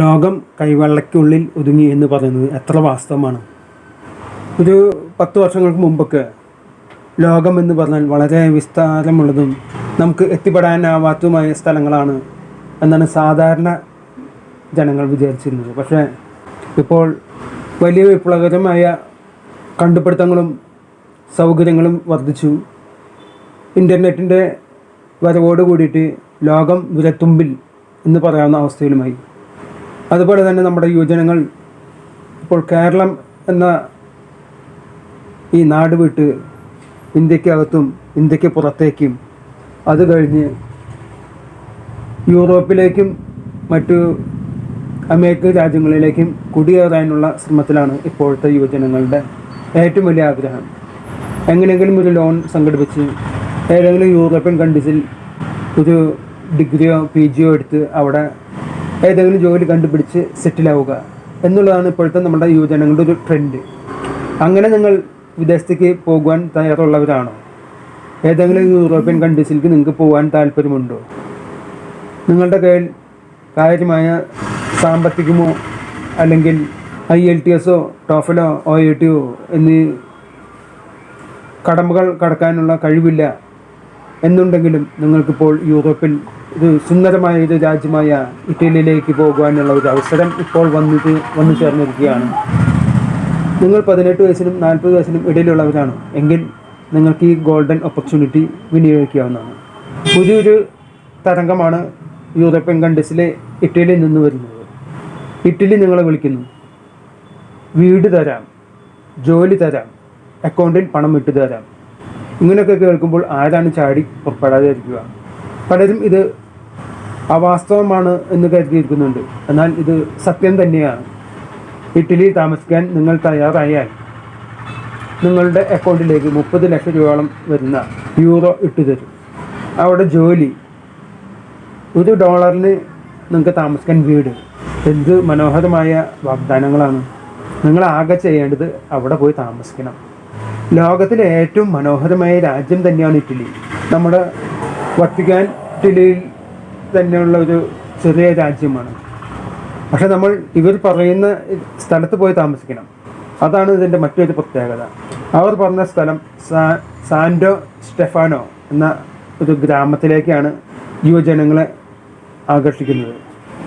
ലോകം കൈവെള്ളയ്ക്കുള്ളിൽ ഒതുങ്ങി എന്ന് പറയുന്നത് എത്ര വാസ്തവമാണ്? ഒരു പത്ത് വർഷങ്ങൾക്ക് മുമ്പൊക്കെ ലോകം എന്ന് പറഞ്ഞാൽ വളരെ വിസ്താരമുള്ളതും നമുക്ക് എത്തിപ്പെടാനാവാത്തതുമായ സ്ഥലങ്ങളാണ് എന്നാണ് സാധാരണ ജനങ്ങൾ വിചാരിച്ചിരുന്നത്. പക്ഷേ ഇപ്പോൾ വലിയ വിപ്ലവകരമായ കണ്ടുപിടുത്തങ്ങളും സൗകര്യങ്ങളും വർദ്ധിച്ചു. ഇന്റർനെറ്റിന്റെ വരവോട് കൂടിയിട്ട് ലോകം വിരത്തുമ്പിൽ എന്ന് പറയാവുന്ന അവസ്ഥയിലുമായി. അതുപോലെ തന്നെ നമ്മുടെ യുവജനങ്ങൾ ഇപ്പോൾ കേരളം എന്ന ഈ നാട് വിട്ട് ഇന്ത്യക്കകത്തും ഇന്ത്യയ്ക്ക് പുറത്തേക്കും. അത് കഴിഞ്ഞ് യൂറോപ്പിലേക്കും മറ്റു അമേരിക്കൻ രാജ്യങ്ങളിലേക്കും കുടിയേറാനുള്ള ശ്രമത്തിലാണ് ഇപ്പോഴത്തെ യുവജനങ്ങളുടെ ഏറ്റവും വലിയ ആഗ്രഹം. എങ്ങനെയെങ്കിലും ഒരു ലോൺ സംഘടിപ്പിച്ച് ഏതെങ്കിലും യൂറോപ്യൻ കൺട്രീസിൽ ഒരു ഡിഗ്രിയോ പി ജിയോ എടുത്ത് അവിടെ ഏതെങ്കിലും ജോലി കണ്ടുപിടിച്ച് സെറ്റിലാവുക എന്നുള്ളതാണ് ഇപ്പോഴത്തെ നമ്മുടെ യുവജനങ്ങളുടെ ഒരു ട്രെൻഡ് അങ്ങനെ നിങ്ങൾ വിദേശത്തേക്ക് പോകുവാൻ തയ്യാറുള്ളവരാണോ? ഏതെങ്കിലും യൂറോപ്യൻ കൺട്രീസിലേക്ക് നിങ്ങൾക്ക് പോകാൻ താല്പര്യമുണ്ടോ? നിങ്ങളുടെ കയ്യിൽ കാര്യമായ സാമ്പത്തികമോ അല്ലെങ്കിൽ ഐ എൽ ടി എസോ ടോഫലോ ഒ എ ടിയോ എന്നീ കടമ്പകൾ കടക്കാനുള്ള കഴിവില്ല എന്നുണ്ടെങ്കിലും നിങ്ങൾക്കിപ്പോൾ യൂറോപ്പിൽ ഒരു സുന്ദരമായ ഒരു രാജ്യമായ ഇറ്റലിയിലേക്ക് പോകുവാനുള്ള ഒരു അവസരം ഇപ്പോൾ വന്നിട്ട് വന്നു ചേർന്നിരിക്കുകയാണ്. നിങ്ങൾ പതിനെട്ട് വയസ്സിനും നാൽപ്പത് വയസ്സിനും ഇടയിലുള്ളവരാണ്. എങ്കിൽ നിങ്ങൾക്ക് ഈ ഗോൾഡൻ ഓപ്പർച്യൂണിറ്റി വിനിയോഗിക്കാവുന്നതാണ്. പുതിയൊരു തരംഗമാണ് യൂറോപ്യൻ കൺട്രീസിലെ ഇറ്റലിയിൽ നിന്ന് വരുന്നത്. ഇറ്റലി നിങ്ങളെ വിളിക്കുന്നു. വീട് തരാം. ജോലി തരാം. അക്കൗണ്ടിൽ പണം ഇട്ട് തരാം. ഇങ്ങനെയൊക്കെ കേൾക്കുമ്പോൾ ആരാണ് ചാടി പുറപ്പെടാതിരിക്കുക? പലരും ഇത് അവാസ്തവമാണ് എന്ന് കരുതിയിരിക്കുന്നുണ്ട്. എന്നാൽ ഇത് സത്യം തന്നെയാണ്. ഇറ്റലി താമസിക്കാൻ നിങ്ങൾ തയ്യാറായാൽ നിങ്ങളുടെ അക്കൗണ്ടിലേക്ക് മുപ്പത് ലക്ഷം രൂപയോളം വരുന്ന യൂറോ ഇട്ടുതരും അവിടെ ജോലി ഒരു ഡോളറിന് നിങ്ങൾക്ക് താമസിക്കാൻ വീട് എന്ത് മനോഹരമായ വാഗ്ദാനങ്ങളാണ്. നിങ്ങൾ ആകെ ചെയ്യേണ്ടത് അവിടെ പോയി താമസിക്കണം. ലോകത്തിലെ ഏറ്റവും മനോഹരമായ രാജ്യം തന്നെയാണ് ഇറ്റലി. നമ്മുടെ വത്തിക്കാൻ ജില്ലയിൽ തന്നെയുള്ള ഒരു ചെറിയ രാജ്യമാണ്. പക്ഷെ നമ്മൾ ഇവർ പറയുന്ന സ്ഥലത്ത് പോയി താമസിക്കണം. അതാണ് ഇതിന്റെ മറ്റൊരു പ്രത്യേകത. അവർ പറഞ്ഞ സ്ഥലം സാൻഡോ സ്റ്റെഫാനോ എന്ന ഒരു ഗ്രാമത്തിലേക്കാണ് യുവജനങ്ങളെ ആകർഷിക്കുന്നത്.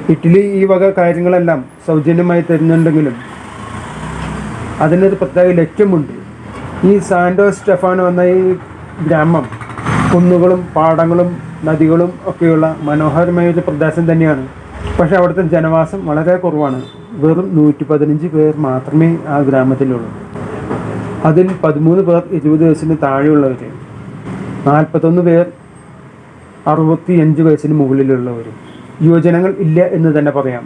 ഇറ്റലി ഈ വക കാര്യങ്ങളെല്ലാം സൗജന്യമായി തരുന്നുണ്ടെങ്കിലും അതിനൊരു പ്രത്യേക ലക്ഷ്യമുണ്ട്. ഈ സാൻഡോ സ്റ്റെഫാനോ എന്ന ഈ ഗ്രാമം കുന്നുകളും പാടങ്ങളും നദികളും ഒക്കെയുള്ള മനോഹരമായ ഒരു പ്രദേശം തന്നെയാണ്. പക്ഷേ അവിടുത്തെ ജനവാസം വളരെ കുറവാണ്. വെറും നൂറ്റി പതിനഞ്ച് പേർ മാത്രമേ ആ ഗ്രാമത്തിലുള്ളൂ. അതിൽ പതിമൂന്ന് പേർ ഇരുപത് വയസ്സിന് താഴെയുള്ളവർ നാൽപ്പത്തൊന്ന് പേർ അറുപത്തി അഞ്ച് വയസ്സിന് മുകളിലുള്ളവർ യുവജനങ്ങൾ ഇല്ല എന്ന് തന്നെ പറയാം.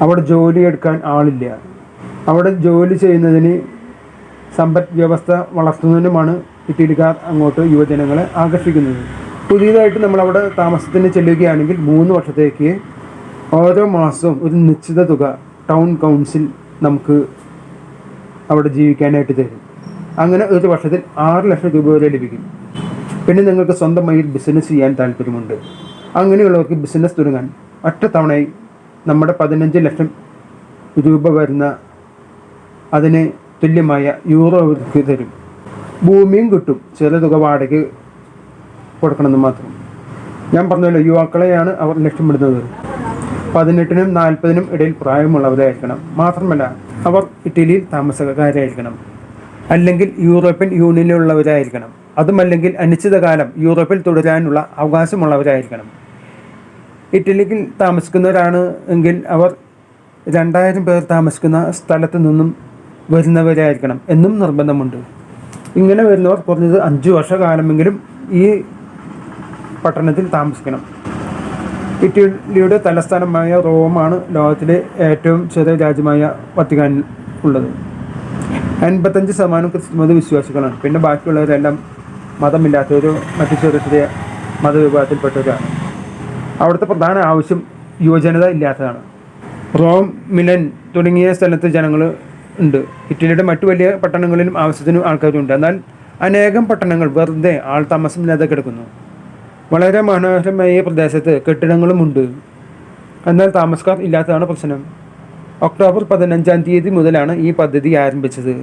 അവിടെ ജോലി എടുക്കാൻ ആളില്ല. അവിടെ ജോലി ചെയ്യുന്നതിന് സമ്പദ് വ്യവസ്ഥ വളർത്തുന്നതിനുമാണ് ഇറ്റലിക്കാർ അങ്ങോട്ട് യുവജനങ്ങളെ ആകർഷിക്കുന്നത്. പുതിയതായിട്ട് നമ്മൾ അവിടെ താമസത്തിന് ചെല്ലുകയാണെങ്കിൽ മൂന്ന് വർഷത്തേക്ക് ഓരോ മാസവും ഒരു നിശ്ചിത തുക ടൗൺ കൗൺസിൽ നമുക്ക് അവിടെ ജീവിക്കാനായിട്ട് തരും. അങ്ങനെ ഒരു വർഷത്തിൽ ആറ് ലക്ഷം രൂപ വരെ ലഭിക്കും. പിന്നെ നിങ്ങൾക്ക് സ്വന്തമായി ബിസിനസ് ചെയ്യാൻ താല്പര്യമുണ്ട്. അങ്ങനെയുള്ളവർക്ക് ബിസിനസ് തുടങ്ങാൻ ഒറ്റ തവണയായി നമ്മുടെ പതിനഞ്ച് ലക്ഷം രൂപ വരുന്ന അതിന് തുല്യമായ യൂറോ തരും. ഭൂമിയും കിട്ടും. ചില തുക വാടകയ്ക്ക് കൊടുക്കണമെന്ന് മാത്രം. ഞാൻ പറഞ്ഞല്ലോ യുവാക്കളെയാണ് അവർ ലക്ഷ്യമിടുന്നത്. പതിനെട്ടിനും നാൽപ്പതിനും ഇടയിൽ പ്രായമുള്ളവരായിരിക്കണം. മാത്രമല്ല അവർ ഇറ്റലിയിൽ താമസക്കാരായിരിക്കണം അല്ലെങ്കിൽ യൂറോപ്യൻ യൂണിയനിലുള്ളവരായിരിക്കണം. അതുമല്ലെങ്കിൽ അനിശ്ചിതകാലം യൂറോപ്പിൽ തുടരാനുള്ള അവകാശമുള്ളവരായിരിക്കണം. ഇറ്റലിയിൽ താമസിക്കുന്നവരാണ് എങ്കിൽ അവർ രണ്ടായിരം പേർ താമസിക്കുന്ന സ്ഥലത്ത് നിന്നും വരുന്നവരായിരിക്കണം എന്നും നിർബന്ധമുണ്ട്. ഇങ്ങനെ വരുന്നവർ കുറഞ്ഞത് അഞ്ച് വർഷകാലമെങ്കിലും ഈ പട്ടണത്തിൽ താമസിക്കണം. ഇറ്റലിയുടെ തലസ്ഥാനമായ റോമാണ് ലോകത്തിലെ ഏറ്റവും ചെറിയ രാജ്യമായ വത്തിക്കാനിൽ ഉള്ളത്. അൻപത്തഞ്ച് ശതമാനം ക്രിസ്തുമത വിശ്വാസികളാണ്. പിന്നെ ബാക്കിയുള്ളവരെല്ലാം മതമില്ലാത്തവരോ മറ്റു ചെറിയ ചെറിയ മതവിഭാഗത്തിൽപ്പെട്ടവരാണ്. അവിടുത്തെ പ്രധാന ആവശ്യം യുവജനത ഇല്ലാത്തതാണ്. റോം മിലൻ തുടങ്ങിയ സ്ഥലത്ത് ജനങ്ങൾ ഉണ്ട്. ഇറ്റലിയുടെ മറ്റു വലിയ പട്ടണങ്ങളിലും ആവശ്യത്തിന് ആൾക്കാരുണ്ട്. എന്നാൽ അനേകം പട്ടണങ്ങൾ വെറുതെ ആൾ താമസമില്ലാതെ കിടക്കുന്നു. വളരെ മനോഹരമായ പ്രദേശത്ത് കെട്ടിടങ്ങളുമുണ്ട് എന്നാൽ താമസക്കാർ ഇല്ലാത്തതാണ് പ്രശ്നം. ഒക്ടോബർ പതിനഞ്ചാം തീയതി മുതലാണ് ഈ പദ്ധതി ആരംഭിച്ചത്.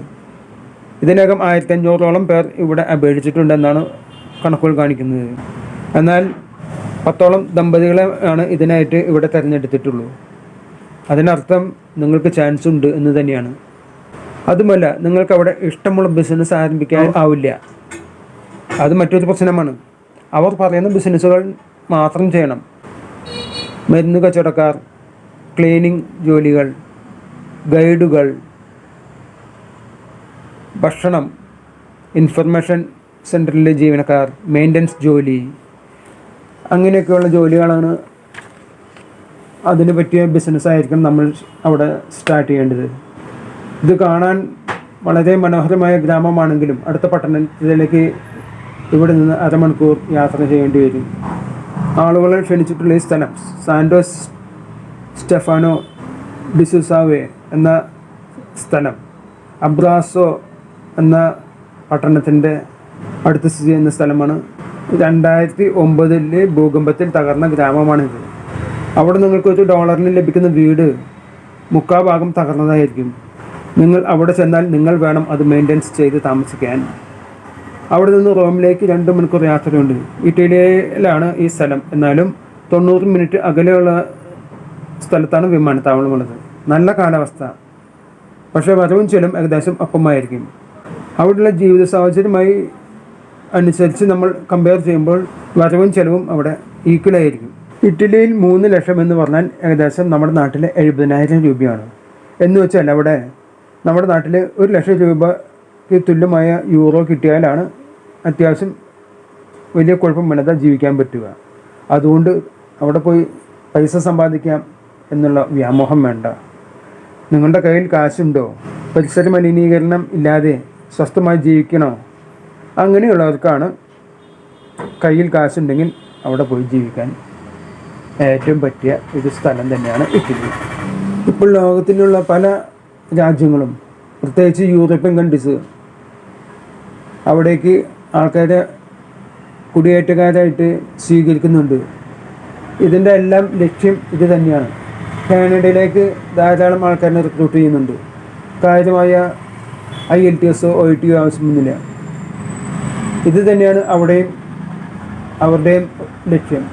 ഇതിനകം ആയിരത്തി അഞ്ഞൂറോളം പേർ ഇവിടെ അപേക്ഷിച്ചിട്ടുണ്ടെന്നാണ് കണക്കുകൾ കാണിക്കുന്നത്. എന്നാൽ പത്തോളം ദമ്പതികളെ ആണ് ഇതിനായിട്ട് ഇവിടെ തിരഞ്ഞെടുത്തിട്ടുള്ളൂ. അതിനർത്ഥം നിങ്ങൾക്ക് ചാൻസ് ഉണ്ട് എന്ന് തന്നെയാണ്. അതുമല്ല നിങ്ങൾക്ക് അവിടെ ഇഷ്ടമുള്ള ബിസിനസ് ആരംഭിക്കാൻ ആവില്ല. അത് മറ്റൊരു പ്രശ്നമാണ്. അവർ പറയുന്ന ബിസിനസ്സുകൾ മാത്രം ചെയ്യണം. മരുന്ന് കച്ചവടക്കാർ ക്ലീനിങ് ജോലികൾ ഗൈഡുകൾ ഭക്ഷണം ഇൻഫർമേഷൻ സെന്ററിലെ ജീവനക്കാർ മെയിന്റനൻസ് ജോലി അങ്ങനെയൊക്കെയുള്ള ജോലികളാണ് അതിന് പറ്റിയ ബിസിനസ്സായിരിക്കും നമ്മൾ അവിടെ സ്റ്റാർട്ട് ചെയ്യേണ്ടത്. ഇത് കാണാൻ വളരെ മനോഹരമായ ഗ്രാമമാണെങ്കിലും അടുത്ത പട്ടണത്തിലേക്ക് ഇവിടെ നിന്ന് അരമണിക്കൂർ യാത്ര ചെയ്യേണ്ടി വരും. ആളുകളെ ക്ഷണിച്ചിട്ടുള്ള ഈ സ്ഥലം സാൻഡോസ് സ്റ്റെഫാനോ ഡിസുസാവേ എന്ന സ്ഥലം. അബ്രാസോ എന്ന പട്ടണത്തിന്റെ അടുത്ത് സ്ഥിതി ചെയ്യുന്ന സ്ഥലമാണ്. രണ്ടായിരത്തി ഒമ്പതിലെ ഭൂകമ്പത്തിൽ തകർന്ന ഗ്രാമമാണിത്. അവിടെ നിങ്ങൾക്ക് ഒരു ഡോളറിന് ലഭിക്കുന്ന വീട് മുക്കാഭാഗം തകർന്നതായിരിക്കും. നിങ്ങൾ അവിടെ ചെന്നാൽ നിങ്ങൾ വേണം അത് മെയിന്റെനൻസ് ചെയ്ത് താമസിക്കാൻ. അവിടെ നിന്ന് റോമിലേക്ക് രണ്ട് മണിക്കൂർ യാത്രയുണ്ട്. ഇറ്റലിയിലാണ് ഈ സ്ഥലം. എന്നാലും തൊണ്ണൂറ് മിനിറ്റ് അകലെയുള്ള സ്ഥലത്താണ് വിമാനത്താവളമുള്ളത് നല്ല കാലാവസ്ഥ. പക്ഷേ വരവും ചെലും ഏകദേശം ഒപ്പമായിരിക്കും. അവിടെയുള്ള ജീവിത സാഹചര്യമായി അനുസരിച്ച് നമ്മൾ കമ്പയർ ചെയ്യുമ്പോൾ വരവും ചെലവും അവിടെ ഈക്വലായിരിക്കും ഇറ്റലിയിൽ മൂന്ന് ലക്ഷം എന്ന് പറഞ്ഞാൽ ഏകദേശം നമ്മുടെ നാട്ടിലെ എഴുപതിനായിരം രൂപയാണ്. എന്ന് വെച്ചാൽ അവിടെ നമ്മുടെ നാട്ടിൽ ഒരു ലക്ഷം രൂപയ്ക്ക് തുല്യമായ യൂറോ കിട്ടിയാലാണ് അത്യാവശ്യം വലിയ കുഴപ്പം വേണ്ട ജീവിക്കാൻ പറ്റുക. അതുകൊണ്ട് അവിടെ പോയി പൈസ സമ്പാദിക്കാം എന്നുള്ള വ്യാമോഹം വേണ്ട. നിങ്ങളുടെ കയ്യിൽ കാശുണ്ടോ? പരിസര മലിനീകരണം ഇല്ലാതെ സ്വസ്ഥമായി ജീവിക്കണോ? അങ്ങനെയുള്ളവർക്കാണ് കയ്യിൽ കാശുണ്ടെങ്കിൽ അവിടെ പോയി ജീവിക്കാൻ ഏറ്റവും പറ്റിയ ഒരു സ്ഥലം തന്നെയാണ് ഇറ്റലി. ഇപ്പോൾ ലോകത്തിലുള്ള പല രാജ്യങ്ങളും പ്രത്യേകിച്ച് യൂറോപ്യൻ കൺട്രീസ് അവിടേക്ക് ആൾക്കാരെ കുടിയേറ്റക്കാരായിട്ട് സ്വീകരിക്കുന്നുണ്ട്. ഇതിന്റെ എല്ലാം ലക്ഷ്യം ഇത് തന്നെയാണ്. കാനഡയിലേക്ക് ധാരാളം ആൾക്കാരെ റിക്രൂട്ട് ചെയ്യുന്നുണ്ട്. കാര്യമായ ഐ എൽ ടി എസോ ഒ ഐ ടിയോ ആവശ്യമൊന്നുമില്ല ഇത് തന്നെയാണ് അവിടെയും അവരുടെയും ലക്ഷ്യം.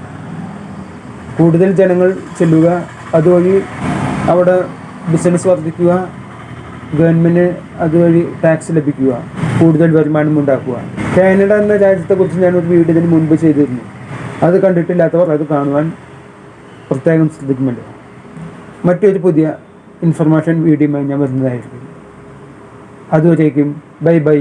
കൂടുതൽ ജനങ്ങൾ ചെല്ലുക അതുവഴി അവിടെ ബിസിനസ് വർദ്ധിക്കുക ഗവൺമെന്റ് അതുവഴി ടാക്സ് ലഭിക്കുക കൂടുതൽ വരുമാനം ഉണ്ടാക്കുക. കാനഡ എന്ന രാജ്യത്തെക്കുറിച്ച് ഞാനൊരു വീഡിയോ ഇതിന് മുൻപ് ചെയ്തിരുന്നു. അത് കണ്ടിട്ടില്ലാത്തവർ അത് കാണുവാൻ പ്രത്യേകം ശ്രദ്ധിക്കുമല്ലോ. മറ്റൊരു പുതിയ ഇൻഫർമേഷൻ വീഡിയോ ഞാൻ വരുന്നതായിരിക്കും. അതുവരേക്കും ബൈ ബൈ.